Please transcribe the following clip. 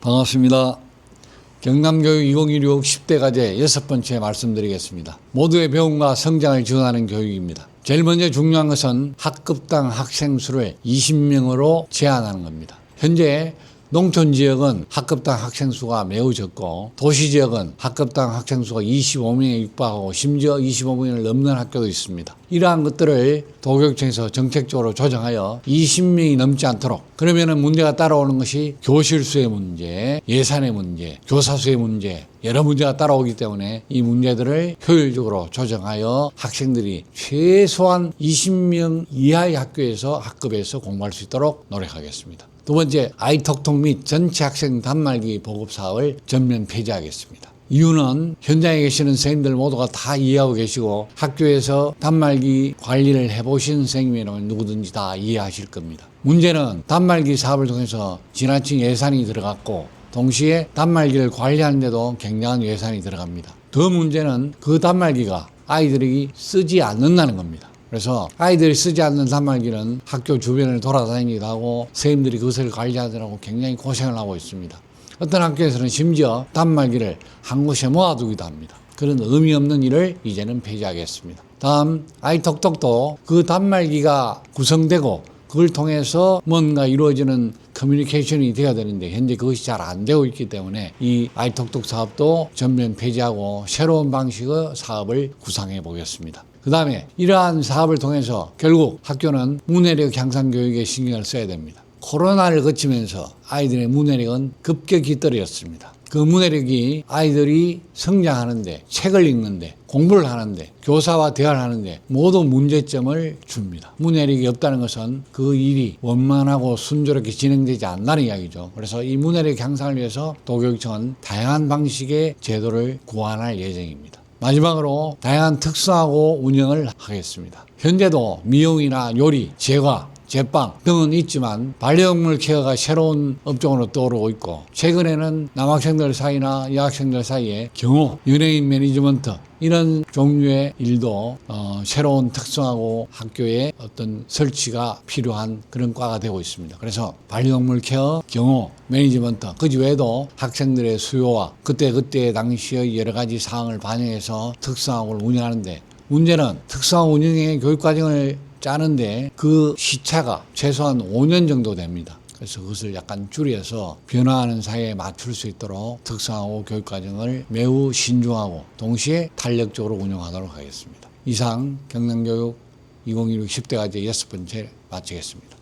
반갑습니다. 경남교육 2016 10대 과제 여섯 번째 말씀드리겠습니다. 모두의 배움과 성장을 지원하는 교육입니다. 제일 먼저 중요한 것은 학급당 학생 수를 20명으로 제한하는 겁니다. 현재 농촌 지역은 학급당 학생 수가 매우 적고 도시 지역은 학급당 학생 수가 25명에 육박하고 심지어 25명을 넘는 학교도 있습니다. 이러한 것들을 도교육청에서 정책적으로 조정하여 20명이 넘지 않도록 그러면은 문제가 따라오는 것이 교실 수의 문제, 예산의 문제, 교사 수의 문제 여러 문제가 따라오기 때문에 이 문제들을 효율적으로 조정하여 학생들이 최소한 20명 이하의 학교에서 학급에서 공부할 수 있도록 노력하겠습니다. 두 번째, 아이톡톡 및 전체 학생 단말기 보급 사업을 전면 폐지하겠습니다. 이유는 현장에 계시는 선생님들 모두가 다 이해하고 계시고 학교에서 단말기 관리를 해보신 선생님이라면 누구든지 다 이해하실 겁니다. 문제는 단말기 사업을 통해서 지나친 예산이 들어갔고 동시에 단말기를 관리하는데도 굉장한 예산이 들어갑니다. 더 문제는 그 단말기가 아이들이 쓰지 않는다는 겁니다. 그래서 아이들이 쓰지 않는 단말기는 학교 주변을 돌아다니기도 하고 선생님들이 그것을 관리하느라고 굉장히 고생을 하고 있습니다. 어떤 학교에서는 심지어 단말기를 한 곳에 모아두기도 합니다. 그런 의미 없는 일을 이제는 폐지하겠습니다. 다음 아이톡톡도 그 단말기가 구성되고 그걸 통해서 뭔가 이루어지는 커뮤니케이션이 돼야 되는데 현재 그것이 잘 안 되고 있기 때문에 이 아이톡톡 사업도 전면 폐지하고 새로운 방식의 사업을 구상해 보겠습니다. 그 다음에 이러한 사업을 통해서 결국 학교는 문해력 향상 교육에 신경을 써야 됩니다. 코로나를 거치면서 아이들의 문해력은 급격히 떨어졌습니다. 그 문해력이 아이들이 성장하는데, 책을 읽는데, 공부를 하는데, 교사와 대화를 하는데 모두 문제점을 줍니다. 문해력이 없다는 것은 그 일이 원만하고 순조롭게 진행되지 않는다는 이야기죠. 그래서 이 문해력 향상을 위해서 도교육청은 다양한 방식의 제도를 구안할 예정입니다. 마지막으로 다양한 특수하고 운영을 하겠습니다. 현재도 미용이나 요리, 제과, 제빵 등은 있지만 반려동물 케어가 새로운 업종으로 떠오르고 있고 최근에는 남학생들 사이나 여학생들 사이에 경호, 연예인 매니지먼트 이런 종류의 일도 어, 새로운 특성하고 학교에 어떤 설치가 필요한 그런 과가 되고 있습니다. 그래서 반려동물 케어, 경호, 매니지먼트 그 외에도 학생들의 수요와 그때 그때 당시의 여러 가지 사항을 반영해서 특성학을 운영하는데 문제는 특성화 운영의 교육 과정을 짜는데 그 시차가 최소한 5년 정도 됩니다. 그래서 그것을 약간 줄여서 변화하는 사회에 맞출 수 있도록 특성화고 교육 과정을 매우 신중하고 동시에 탄력적으로 운영하도록 하겠습니다. 이상 경남교육 2016 10대 과제 여섯 번째 마치겠습니다.